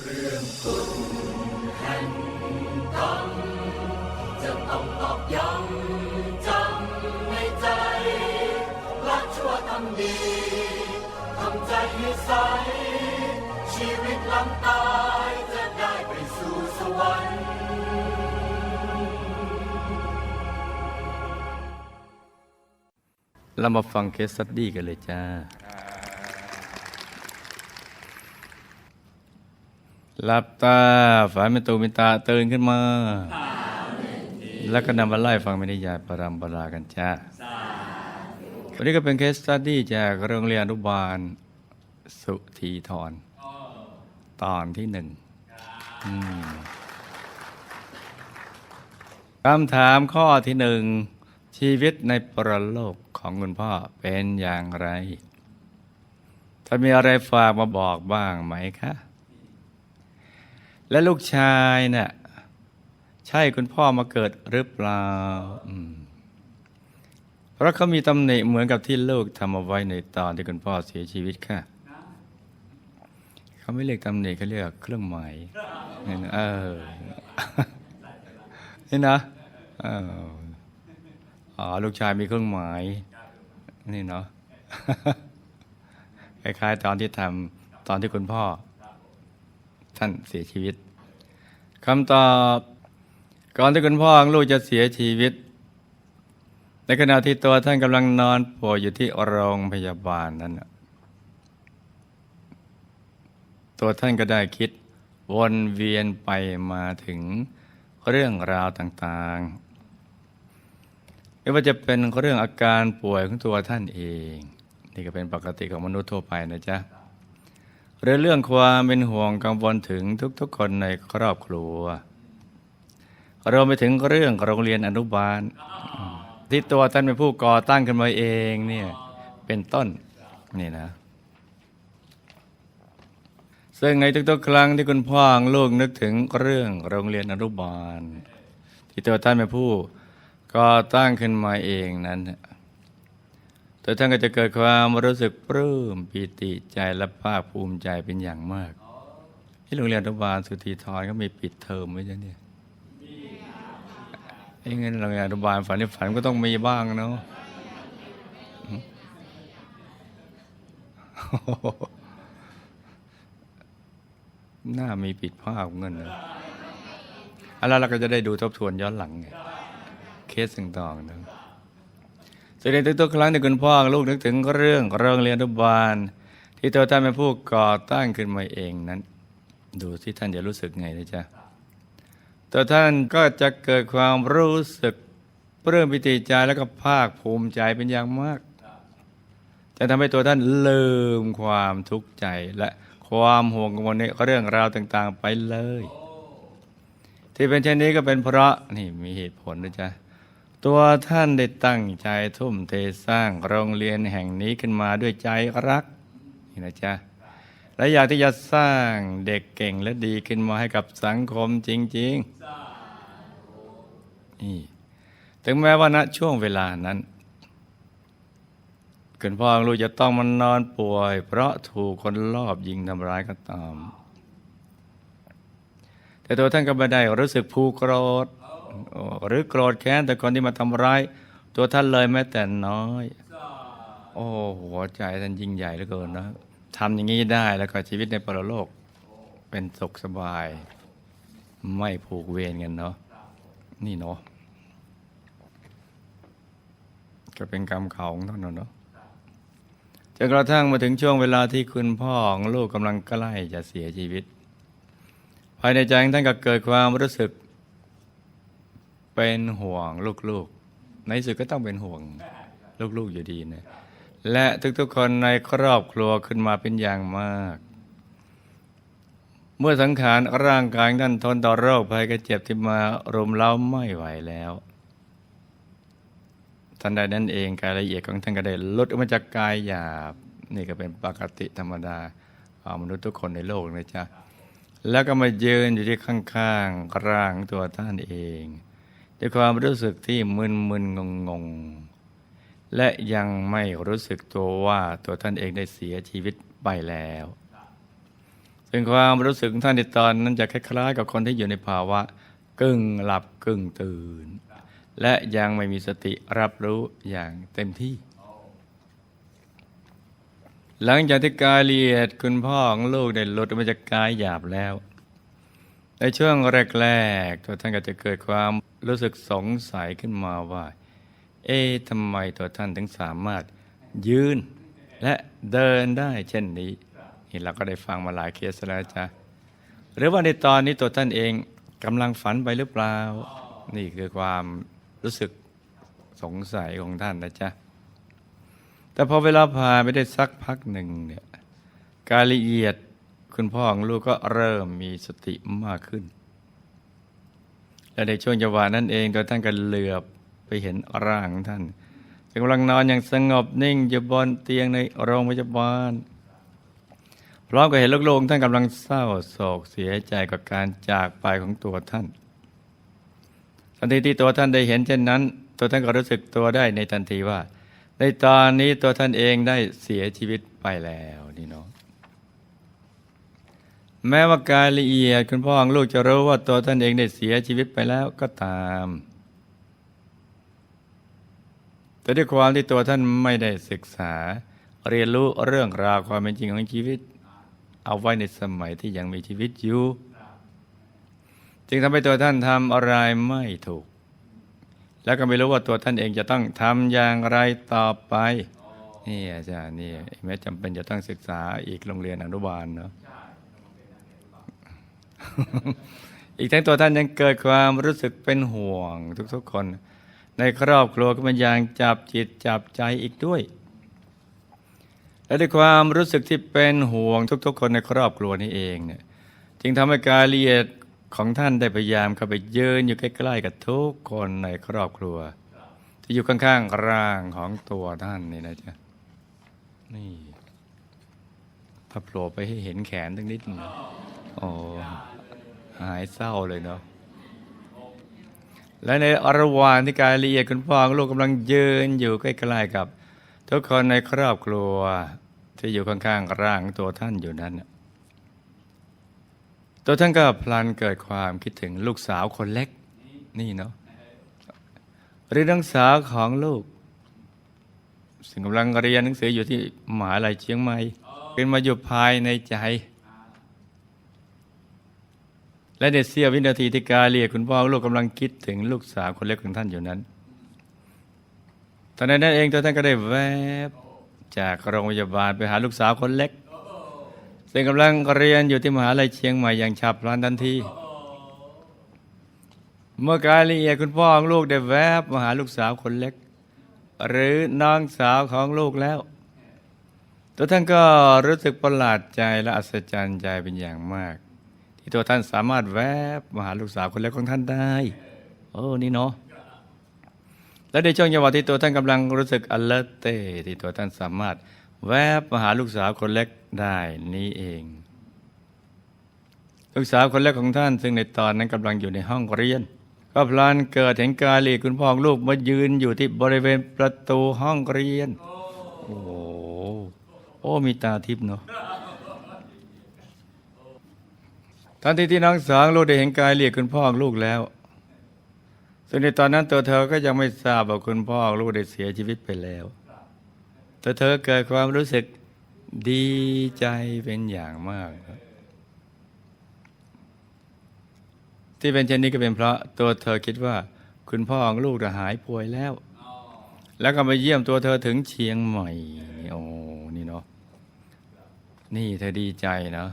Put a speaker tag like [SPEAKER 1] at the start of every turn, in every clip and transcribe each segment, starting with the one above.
[SPEAKER 1] เรื่องคุณแห่งกรรมจะต้องตอกย้ำจำในใจละชั่วทำดีทำใจให้ใส ชีวิตหลังตายจะได้ไปสู่สวรรค์
[SPEAKER 2] เรามาฟังเคสสตดี้กันเลยจ้า หลับตาฝันเป็นตูเป็นตาตื่นขึ้นมา แล้วก็นำมาไล่ฟังม่ได้ยายปรำปรากันจ้าวันนี้ก็เป็นเคสสตดี้จากโรงเรียนอนุบาลสุธีธรตอนที่หนึ่งคำถามข้อที่หนึ่ง ชีวิตในปรโลกของคุณพ่อเป็นอย่างไร ถ้ามีอะไรฝากมาบอกบ้างไหมคะ และลูกชายเนะ่ะใช่คุณพ่อมาเกิดหรือเปล่าเพราะเขามีตำหนิเหมือนกับที่ลูกทำเอาไว้ในตอนที่คุณพ่อเสียชีวิตค่ะเขาไม่เรียกตำหนิเขาเรียกเครื่องหมายเออนี่นะอออ๋อลูกชายมีเครื่องหมาย นี่เนาะคล้ายๆตอนที่ทำตอนที่คุณพ่อ ท่านเสียชีวิตคำตอบก่อนที่คุณพ่อของลูกจะเสียชีวิต ในขณะที่ตัวท่านกำลังนอนป่วยอยู่ที่โรงพยาบาลนั้นตัวท่านก็ได้คิดวนเวียนไปมาถึงเรื่องราวต่างๆ ไม่ว่าจะเป็นเรื่องอาการป่วยของตัวท่านเอง นี่ก็เป็นปกติของมนุษย์ทั่วไปนะจ๊ะ หรือเรื่องความเป็นห่วงกังวลถึงทุกๆคนในครอบครัวรวมไปถึงเรื่องโรงเรียนอนุบาล ที่ตัวท่านเป็นผู้ก่อตั้งขึ้นมาเองเนี่ยเป็นต้นนี่นะ ซึ่งในทุกๆ ครั้งที่คุณพ่อของลูกนึกถึงเรื่องโรงเรียนอนุบาล ที่ตัวท่านเป็นผู้ก่อตั้งขึ้นมาเองนั้น ตัวท่านก็จะเกิดความรู้สึกปลื้มปิติใจและภาคภูมิใจเป็นอย่างมาก ที่โรงเรียนอนุบาลสุธีธรก็มีปิดเทอมไว้จ้ะเนี่ยไอ้เงินโรงเรียนอนุบาลฝันในฝันก็ต้องมีบ้างเนาะหน้ามีปิดภาคเงินนะอะแล้วเราก็จะได้ดูทบทวนย้อนหลังไงเคสต่างๆนะ แสดงทุกๆครั้งที่คุณพ่อลูกนึกถึงเรื่องโรงเรียนอนุบาล ที่ตัวท่านเป็นผู้ก่อตั้งขึ้นมาเองนั้น ดูที่ท่านจะรู้สึกไงนะจ๊ะตัวท่านก็จะเกิดความรู้สึกเปลื้มปิติใจแล้วก็ภาคภูมิใจเป็นอย่างมาก จะทำให้ตัวท่านลืมความทุกข์ใจและความห่วงกังวลในเรื่องราวต่าง ๆ ไปเลย ที่เป็นเช่นนี้ก็เป็นเพราะนี่มีเหตุผลนะจ๊ะ ตัวท่านได้ตั้งใจทุ่มเทสร้างโรงเรียนแห่งนี้ขึ้นมาด้วยใจรักนี่นะจ๊ะและอยากที่จะสร้างเด็กเก่งและดีขึ้นมาให้กับสังคมจริงๆนี่ถึงแม้ว่าณช่วงเวลานั้นคุณพ่อลูกจะต้องมานอนป่วย เพราะถูกคนรอบยิงทำร้ายก็ตาม แต่ตัวท่านก็ไม่ได้รู้สึกผูกโกรธ หรือโกรธแค้นแต่คนที่มาทำร้าย ตัวท่านเลยแม้แต่น้อย โอ้หัวใจท่านยิ่งใหญ่เหลือเกินนะทำอย่างนี้ได้แล้วก็ชีวิตในปรโลก เป็นสุขสบาย ไม่ผูกเวรกันเนาะนี่เนาะก็เป็นกรรมเขาของท่านเนาะจนกระทั่งมาถึงช่วงเวลาที่คุณพ่อของลูกกำลังใกล้จะเสียชีวิต ภายในใจของท่านก็เกิดความรู้สึก เป็นห่วงลูกๆ ในสุดก็ต้องเป็นห่วงลูกๆอยู่ดีนะและทุกๆคนในครอบครัวขึ้นมาเป็นอย่างมาก เมื่อสังขารร่างกายท่านทนต่อโรคภัยกระเจ็บที่มารุมเร้าไม่ไหวแล้วทันใดนั้นเองกายละเอียดของท่านก็ได้ลดออกมาจากกายหยาบ นี่ก็เป็นปกติธรรมดาของมนุษย์ทุกคนในโลกนะจ๊ะแล้วก็มายืนอยู่ที่ข้างๆร่างตัวท่านเอง ด้วยความรู้สึกที่มึนมึนงงงๆและยังไม่รู้สึกตัวว่าตัวท่านเองได้เสียชีวิตไปแล้วแสเป็นความรู้สึกของท่านในตอนนั้นจะคล้ายๆ กับคนที่อยู่ในภาวะกึ่งหลับกึ่งตื่น และยังไม่มีสติรับรู้อย่างเต็มที่ หลังจากที่กายละเอียดคุณพ่อของลูกได้หลุดมาจากกายหยาบแล้ว ในช่วงแรกๆตัวท่านก็จะเกิดความรู้สึกสงสัยขึ้นมาว่า เอ๊ะทำไมตัวท่านถึงสามารถยืน และเดินได้เช่นนี้นี่เราก็ได้ฟังมาหลายเคสแล้วจ้ะหรือว่าในตอนนี้ตัวท่านเองกำลังฝันไปหรือเปล่า นี่คือความรู้สึกสงสัยของท่านนะจ๊ะแต่พอเวลาผ่านไปได้สักพักหนึ่งเนี่ยการละเอียด คุณพ่อของลูกก็เริ่มมีสติมากขึ้น และในช่วงจังหวะนั้นเองตัวท่านก็เหลือบไปเห็นร่างของท่านกำลังนอนอย่างสงบนิ่งอยู่บนเตียงในโรงพยาบาลพร้อมกับเห็นลูกๆท่านกำลังเศร้าโศกเสียใจกับการจากไปของตัวท่านทันทีที่ตัวท่านได้เห็นเช่นนั้น ตัวท่านก็รู้สึกตัวได้ในทันทีว่า ในตอนนี้ตัวท่านเองได้เสียชีวิตไปแล้วนี่เนาะ แม้ว่ากายละเอียดคุณพ่อของลูกจะรู้ว่าตัวท่านเองได้เสียชีวิตไปแล้วก็ตาม แต่ด้วยความที่ตัวท่านไม่ได้ศึกษา เรียนรู้เรื่องราวความเป็นจริงของชีวิต เอาไว้ในสมัยที่ยังมีชีวิตอยู่ จึงทำให้ตัวท่านทำอะไรไม่ถูก แล้วก็ไม่รู้ว่าตัวท่านเองจะต้องทำอย่างไรต่อไปนี่อาจารย์นี่แม้จำเป็นจะต้องศึกษาอีกโรงเรียนอนุบาลเนาะ อีกทั้งตัวท่านยังเกิดความรู้สึกเป็นห่วงทุกๆคน ในครอบครัวก็มันยังจับจิตจับใจอีกด้วย และด้วยความรู้สึกที่เป็นห่วงทุกๆ คนในครอบครัวนี้เองเนี่ยจึงทำให้การละเอียดของท่านได้พยายามเข้าไปยืนอยู่ใกล้ๆกับทุกคนในครอบครัว ที่อยู่ข้างๆร่างของตัวท่านนี่นะจ๊ะนี่ถ้าโผล่ไปให้เห็นแขนตั้งนิดหนึงโอ้ หายเศร้าเลยเนาะและในอรวางที่กายละเอียดคุณพ่อของลูกกำลังยืนอยู่ใกล้ๆกับ ทุกคนในครอบครัวที่อยู่ข้างๆร่างตัวท่านอยู่นั้นน่ะตัวท่านก็พลันเกิดความคิดถึงลูกสาวคนเล็กนี่เนาะหรือน้องสาวของลูก ซึ่งกำลังเรียนหนังสืออยู่ที่มหาลัยเชียงใหม่เป็นมาอยู่ภายในใจ และในเสี้ยววินาทีที่กาเรียกคุณพ่อลูกกำลังคิดถึงลูกสาวคนเล็กของท่านอยู่นั้นตอนนั้นเองตัวท่านก็ได้แวบจากโรงพยาบาลไปหาลูกสาวคนเล็ก ซึ่งกำลังเรียนอยู่ที่มหาลัยเชียงใหม่อย่างฉับพลันทันที เมื่อกาละเอียคุณพ่อของลูกได้แวบมาหาลูกสาวคนเล็ก หรือน้องสาวของลูกแล้ว ตัวท่านก็รู้สึกประหลาดใจและอัศจรรย์ใจเป็นอย่างมาก ที่ตัวท่านสามารถแวบมาหาลูกสาวคนเล็กของท่านได้โอ้นี่เนาะและในช่วงจังหวะที่ตัวท่านกำลังรู้สึก alert เตที่ตัวท่านสามารถแวบมาหาลูกสาวคนเล็กได้นี้เอง ลูกสาวคนเล็กของท่าน ซึ่งในตอนนั้นกำลังอยู่ในห้องเรียน ก็พลันเกิดเห็นกาลีคุณพ่อลูกมายืนอยู่ที่บริเวณประตูห้องเรียน โอ้โหโอ้มีตาทิพย์เนาะ ทันทีที่น้องสาวลูกได้เห็นกายเรียกคุณพ่อลูกแล้ว ซึ่งในตอนนั้นตัวเธอก็ยังไม่ทราบว่าคุณพ่อลูกได้เสียชีวิตไปแล้วแต่เธอเกิดความรู้สึกดีใจเป็นอย่างมาก ที่เป็นเช่นนี้ก็เป็นเพราะตัวเธอคิดว่า คุณพ่อของลูกจะหายป่วยแล้ว แล้วก็มาเยี่ยมตัวเธอถึงเชียงใหม่ โอ้ นี่เนาะ นี่เธอดีใจเนาะ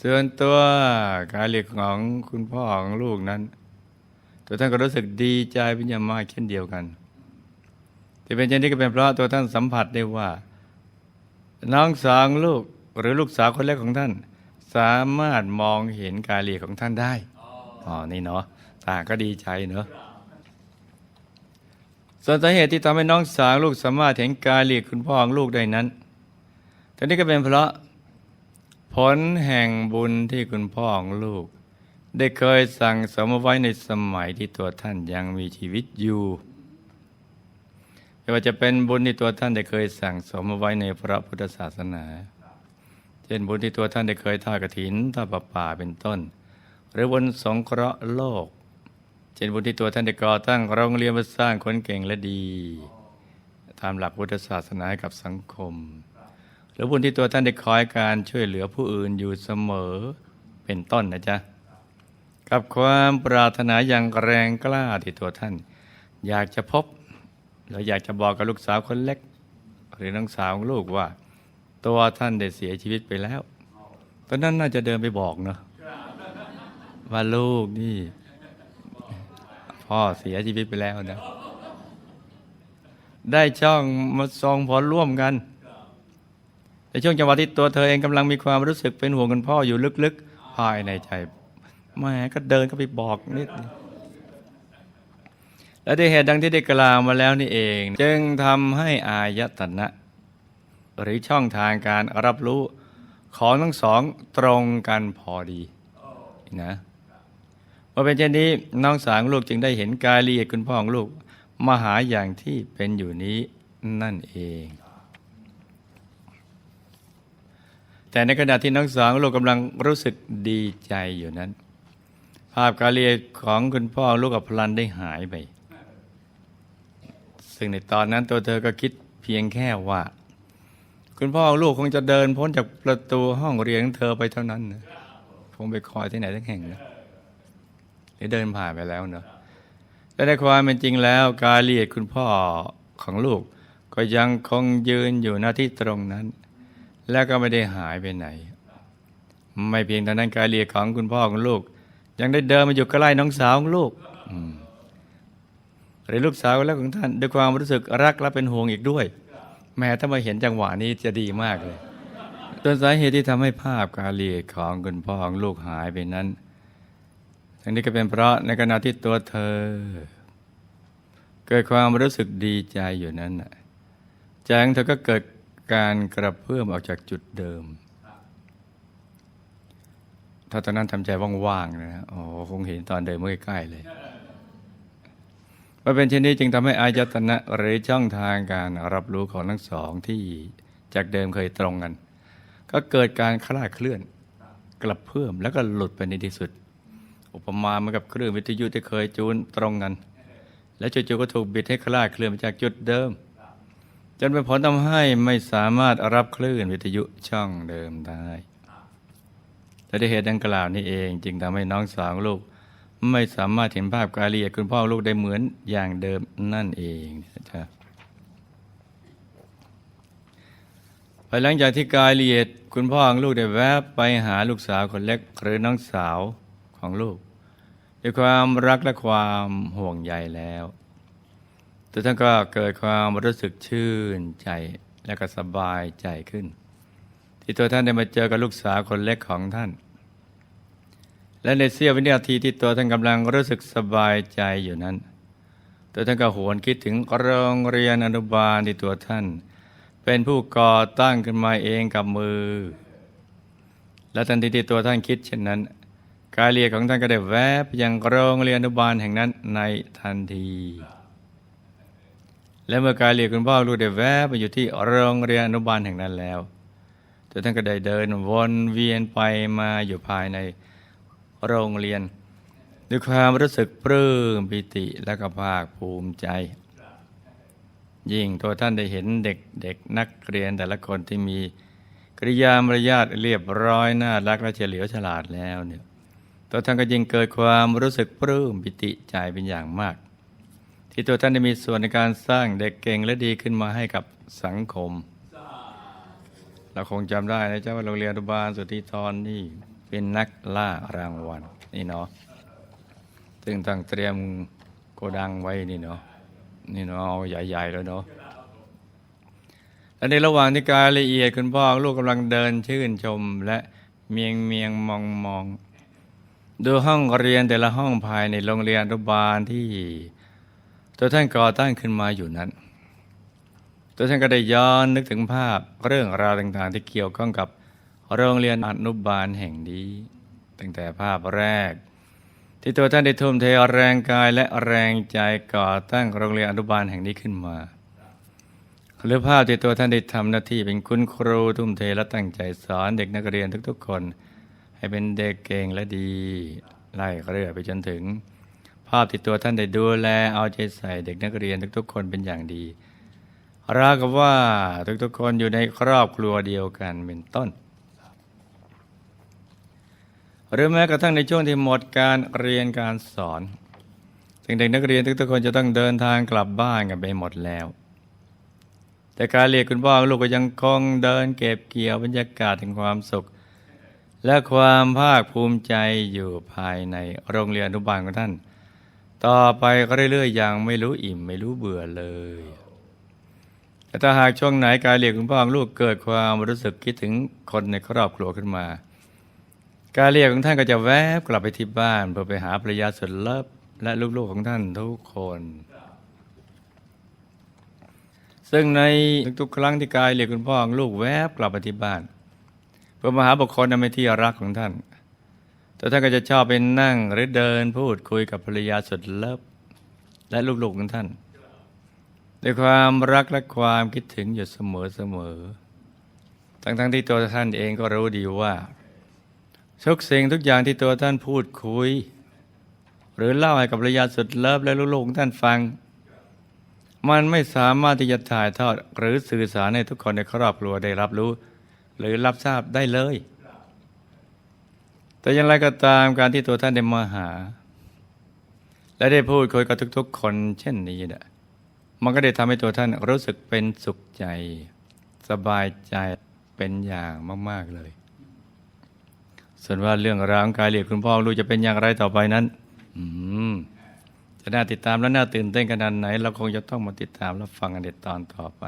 [SPEAKER 2] ส่วนตัวการเรียกของคุณพ่อของลูกนั้น ตัวท่านก็รู้สึกดีใจเป็นอย่างมากเช่นเดียวกันที่เป็นเช่นนี้ก็เป็นเพราะตัวท่านสัมผัสได้ว่า น้องสาวลูกหรือลูกสาวคนแรกของท่าน สามารถมองเห็นการเรียกของท่านได้อ๋อนี่เนาะตาก็ดีใจเนาะส่วนสาเหตุที่ทำให้น้องสาวลูกสามารถเห็นการเรียกคุณพ่อของลูกได้นั้น ท่านี้ก็เป็นเพราะ ผลแห่งบุญที่คุณพ่อของลูก ได้เคยสั่งสมไว้ในสมัยที่ตัวท่านยังมีชีวิตอยู่ไม่ว่าจะเป็นบุญที่ตัวท่านได้เคยสั่งสมไว้ในพระพุทธศาสนา เช่นบุญที่ตัวท่านได้เคยทอดกฐินทอดประป่าเป็นต้น หรือบุญสงเคราะห์โลก เช่นบุญที่ตัวท่านได้ก่อตั้งโรงเรียนเพื่อสร้างคนเก่งและดีตามหลักพุทธศาสนาให้กับสังคม หรือบุญที่ตัวท่านได้คอยการช่วยเหลือผู้อื่นอยู่เสมอเป็นต้นนะจ๊ะ กับความปรารถนาอย่างแรงกล้าที่ตัวท่าน อยากจะพบหรืออยากจะบอกกับลูกสาวคนเล็ก หรือน้องสาวของลูกว่า ตัวท่านได้เสียชีวิตไปแล้ว ตอนนั้นน่าจะเดินไปบอกเนาะว่าลูกนี่พ่อเสียชีวิตไปแล้วนะ ได้ช่องมาส่งผลร่วมกัน ในช่วงจังหวะที่ตัวเธอเองกำลังมีความรู้สึกเป็นห่วงคุณพ่ออยู่ลึกๆ ภายในใจแม่ก็เดินเข้าไปบอกนิดและด้วยเหตุดังที่ได้กล่าวมาแล้วนี่เอง จึงทำให้อายตนะ หรือช่องทางการรับรู้ของทั้งสองตรงกันพอดีนะเมื่อเป็นเช่นนี้น้องสาวลูกจึงได้เห็นกายละเอียดคุณพ่อของลูกมาหาอย่างที่เป็นอยู่นี้นั่นเอง แต่ในขณะที่น้องสาวของลูกกำลังรู้สึกดีใจอยู่นั้น ภาพการเรียนของคุณพ่อลูกกับพลันได้หายไป ซึ่งในตอนนั้นตัวเธอก็คิดเพียงแค่ว่า คุณพ่อลูกคงจะเดินพ้นจากประตูห้องเรียนของเธอไปเท่านั้นนะคงไปคอยที่ไหนทั้งแห่งนะหรือเดินผ่านไปแล้วเนอะแต่ในความเป็นจริงแล้วการเรียนคุณพ่อของลูกก็ยังคงยืนอยู่หน้าที่ตรงนั้น แล้วก็ไม่ได้หายไปไหน ไม่เพียงเท่านั้นการเรียของคุณพ่อของลูก ยังได้เดินมาอยู่ใกล้น้องสาวของลูกหรือลูกสาวแล้วของท่านด้วยความรู้สึกรักและเป็นห่วงอีกด้วย แม้ถ้ามาเห็นจังหวะนี้จะดีมากเลยตัวนสาเหตุที่ทำให้ภาพการเรียของคุณพ่อของลูกหายไปนั้น ทั้งนี้ก็เป็นเพราะในขณะที่ตัวเธอ เกิดความรู้สึกดีใจอยู่นั้นใจของเธอก็เกิด การกระเพื่อมออกจากจุดเดิม ถ้าตอนนั้นทำใจว่างๆนะโอ้คงเห็นตอนเดินเมื่อใกล้ๆเลยว่าเป็นเช่นนี้จึงทำให้อายตนะหรือช่องทางการรับรู้ของทั้งสองที่จากเดิมเคยตรงกัน ก็เกิดการคลาดเคลื่อนกระเพื่อมแล้วก็หลุดไปในที่สุด อุปมาเหมือนกับเครื่องวิทยุที่เคยจูนตรงกัน แล้วจู่ๆก็ถูกบิดให้คลาดเคลื่อนไปจากจุดเดิม นเป็นผลทำให้ไม่สามารถรับคลื่นวิทยุช่องเดิมได้และด้วยเหตุดังกล่าวนี้เอง จึงทำให้น้องสาวลูก ไม่สามารถเห็นภาพการละเอียดคุณพ่อลูกได้เหมือนอย่างเดิมนั่นเองนะครับภายหลังจากที่กายละเอียดคุณพ่อของลูกได้แวบไปหาลูกสาวคนเล็กหรือน้องสาวของลูกด้วยความรักและความห่วงใยแล้ว ตัวท่านก็เกิดความรู้สึกชื่นใจและก็สบายใจขึ้น ที่ตัวท่านได้มาเจอกับลูกสาวคนเล็กของท่าน และในเสี้ยววินาทีที่ตัวท่านกำลังรู้สึกสบายใจอยู่นั้น ตัวท่านก็หวนคิดถึงโรงเรียนอนุบาลที่ตัวท่าน เป็นผู้ก่อตั้งขึ้นมาเองกับมือ และทันทีที่ตัวท่านคิดเช่นนั้นกายเรียของท่านก็ได้แวบไปยังโรงเรียนอนุบาลแห่งนั้นในทันที และเมื่อกายเรียกคุณพ่อลูกได้แวบไปอยู่ที่โรงเรียนอนุบาลแห่งนั้นแล้วตัวท่านก็ได้เดินวนเวียนไปมาอยู่ภายในโรงเรียน ด้วยความรู้สึกปลื้มปิติและก็ภาคภูมิใจ ยิ่งตัวท่านได้เห็นเด็กเด็กนักเรียนแต่ละคนที่มีกริยามารยาทเรียบร้อยน่ารักและเฉลียวฉลาดแล้วเนี่ยตัวท่านก็ยิ่งเกิดความรู้สึกปลื้มปิติใจเป็นอย่างมาก ที่ตัวท่านได้มีส่วนในการสร้างเด็กเก่งและดีขึ้นมาให้กับสังคม เราคงจำได้นะเจ้าว่าโรงเรียนอนุบาลสุธิธรนี่เป็นนักล่ารางวัลนี่เนาะซึ่งตั้งเตรียมโกดังไว้นี่เนาะนี่เนาะเอาใหญ่ ๆ แล้วเนาะและในระหว่างที่การละเอียดคุณพ่อลูกกำลังเดินชื่นชมและเมียงเมียงมองมองดูห้องเรียนแต่ละห้องภายในโรงเรียนอนุบาลที่ ตัวท่านก่อตั้งขึ้นมาอยู่นั้น ตัวท่านก็ได้ย้อนนึกถึงภาพเรื่องราวต่างๆ ที่เกี่ยวข้องกับโรงเรียนอนุบาลแห่งนี้ ตั้งแต่ภาพแรก ที่ตัวท่านได้ทุ่มเทแรงกายและแรงใจก่อตั้งโรงเรียนอนุบาลแห่งนี้ขึ้นมาหรือภาพที่ตัวท่านได้ทำหน้าที่เป็นคุณครูทุ่มเทและตั้งใจสอนเด็กนักเรียนทุกๆคน ให้เป็นเด็กเก่งและดี ไล่เรื่อยไปจนถึง ภาพที่ตัวท่านได้ดูแลเอาใจใส่เด็กนักเรียนทุกๆ คนเป็นอย่างดีราวกับว่าทุกๆ คนอยู่ในครอบครัวเดียวกันเป็นต้น หรือแม้กระทั่งในช่วงที่หมดการเรียนการสอนซึ่งเด็กนักเรียนทุกๆคนจะต้องเดินทางกลับบ้านกันไปหมดแล้ว แต่การเรียกคุณพ่อลูกก็ยังคงเดินเก็บเกี่ยวบรรยากาศแห่งความสุข และความภาคภูมิใจอยู่ภายในโรงเรียนอนุบาลของท่าน ต่อไปก็เรื่อยๆอย่างไม่รู้อิ่มไม่รู้เบื่อเลยแต่ถ้าหากช่วงไหนการเรียกคุณพ่อของลูกเกิดความรู้สึกคิดถึงคนในครอบครัวขึ้นมา การเรียกของท่านก็จะแวบกลับไปที่บ้านเพื่อไปหาภรรยาสุดเลิฟและลูกๆของท่านทุกคน ซึ่งในทุกๆครั้งที่กายเรียกคุณพ่อของลูกแวบกลับไปที่บ้าน เพื่อมาหาบุคคลอันเป็นที่รักของท่าน แต่ท่านก็จะชอบเป็นนั่งหรือเดินพูดคุยกับภรรยาสุดเลิฟและลูกๆของท่านด้วยความรักและความคิดถึงอยู่เสมอๆทั้งๆที่ตัวท่านเองก็รู้ดีว่า ทุกสิ่งทุกอย่างที่ตัวท่านพูดคุย หรือเล่าให้กับภรรยาสุดเลิฟและลูกๆของท่านฟัง มันไม่สามารถที่จะถ่ายทอดหรือสื่อสารให้ทุกคนในครอบครัวได้รับรู้ หรือรับทราบได้เลย แต่อย่างไรก็ตามการที่ตัวท่านได้มาหา และได้พูดคุยกับทุกๆ คนเช่นนี้เนี่ยมันก็ได้ทำให้ตัวท่านรู้สึกเป็นสุขใจ สบายใจเป็นอย่างมาก ๆ เลย ส่วนว่าเรื่องราวการเรียกคุณพ่อลูกจะเป็นอย่างไรต่อไปนั้น อืมจะน่าติดตามและน่าตื่นเต้นขนาดไหน เราคงจะต้องมาติดตามและฟังกันในตอนต่อไป